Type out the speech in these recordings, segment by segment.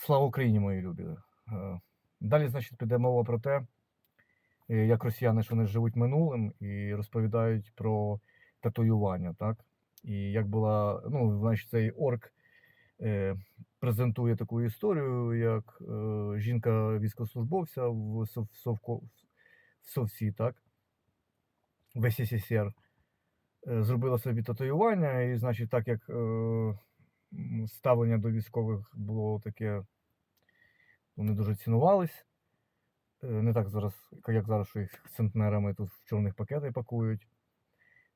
Слава Україні, мої любі. Е, Далі, значить, піде мова про те, е, як росіяни, що вони живуть минулим і розповідають про татуювання, так? І як була, ну, значить, цей орк е, презентує таку історію, як е, жінка військовослужбовця в, Сов- Совко, в Совсі, так? В СССР е, зробила собі татуювання, і, значить, так як е, ставлення до військових було таке, вони дуже цінувались. Е, Не так зараз, як зараз, що їх центнерами тут в чорних пакети пакують.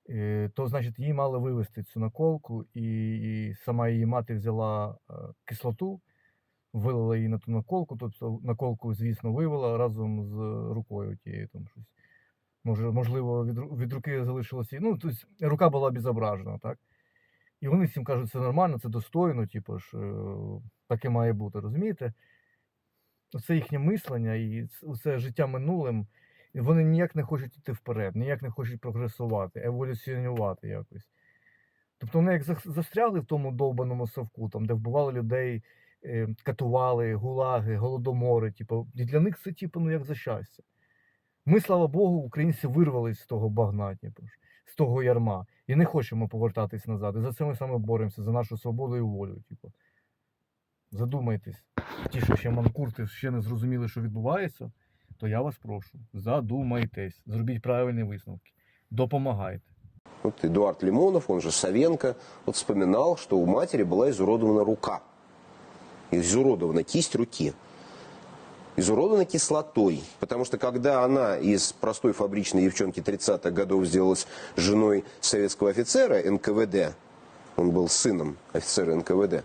Е, То, значить, їй мали вивезти цю наколку, і, сама її мати взяла е, кислоту, вилила її на ту наколку, тобто наколку, звісно, вивела разом з рукою тією там щось. Може, можливо, від, руки залишилося. Ну, тобто рука була обезображена, так? І вони всім кажуть, це нормально, це достойно, типу ж, е, таке має бути, розумієте? Це їхнє мислення і це життя минулим. І вони ніяк не хочуть йти вперед, ніяк не хочуть прогресувати, еволюціонувати якось. Тобто вони як застрягли в тому довбаному совку, там, де вбивали людей, е, катували, гулаги, голодомори. Типу, і для них це типу, ну, як за щастя. Ми, слава Богу, українці вирвались з того багна, типу, з того ярма. І не хочемо повертатись назад. І за це ми саме боремося, за нашу свободу і волю. Типу. Задумайтесь. Ті, що ще манкурти ще не зрозуміли, що відбувається, то я вас прошу, задумайтесь, зробіть правильні висновки, допомагайте. Вот Эдуард Лимонов, он же Савенко, вот вспоминал, что у матери была изуродована рука. Изуродована кисть руки. Изуродована кислотой. Потому что когда она из простой фабричной девчонки 30-х годов сделалась женой советского офицера НКВД, он был сыном офицера НКВД,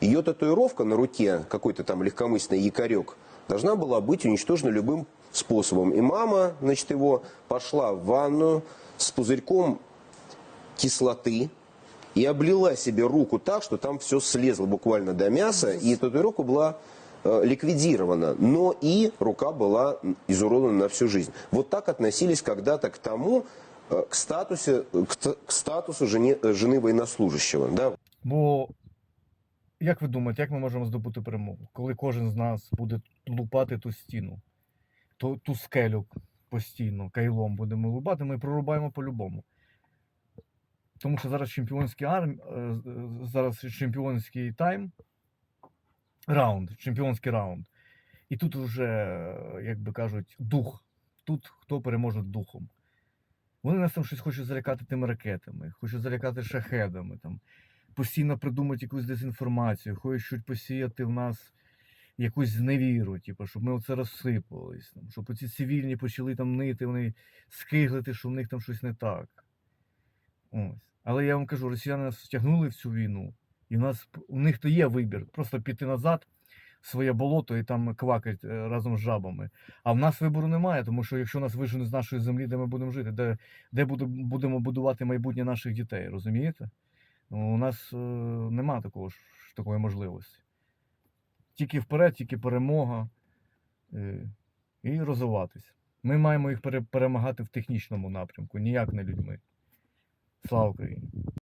ее татуировка на руке, какой-то там легкомысленный якорек, должна была быть уничтожена любым способом. И мама, значит, его пошла в ванную с пузырьком кислоты и облила себе руку так, что там все слезло буквально до мяса, и татуировка была ликвидирована, но и рука была изуродована на всю жизнь. Вот так относились когда-то к тому, э, к, статусе, к, ст- к статусу жене- э, жены военнослужащего. Да? Бо, як ви думаєте, як ми можемо здобути перемогу, коли кожен з нас буде лупати ту стіну, ту, ту скелю постійно, кайлом будемо лупати, ми прорубаємо по-любому. Тому що зараз чемпіонський арм... е, зараз чемпіонський тайм, раунд, чемпіонський раунд. І тут вже, як би кажуть, дух. Тут хто переможе духом. Вони нас там щось хочуть залякати тими ракетами, хочуть залякати шахедами, там, постійно придумати якусь дезінформацію, хочуть посіяти в нас якусь зневіру, типу, щоб ми оце розсипались, там, щоб оці цивільні почали там нити, вони скиглити, що в них там щось не так. Ось. Але я вам кажу, росіяни нас втягнули в цю війну, і в нас у них то є вибір просто піти назад в своє болото і там квакать е, разом з жабами. А в нас вибору немає, тому що якщо нас виженуть з нашої землі, де ми будемо жити, де, де будемо будувати майбутнє наших дітей, розумієте? Ну, У нас е, нема такого такої можливості. Тільки вперед, тільки перемога е, і розвиватися. Ми маємо їх перемагати в технічному напрямку, ніяк не людьми. Слава Україні!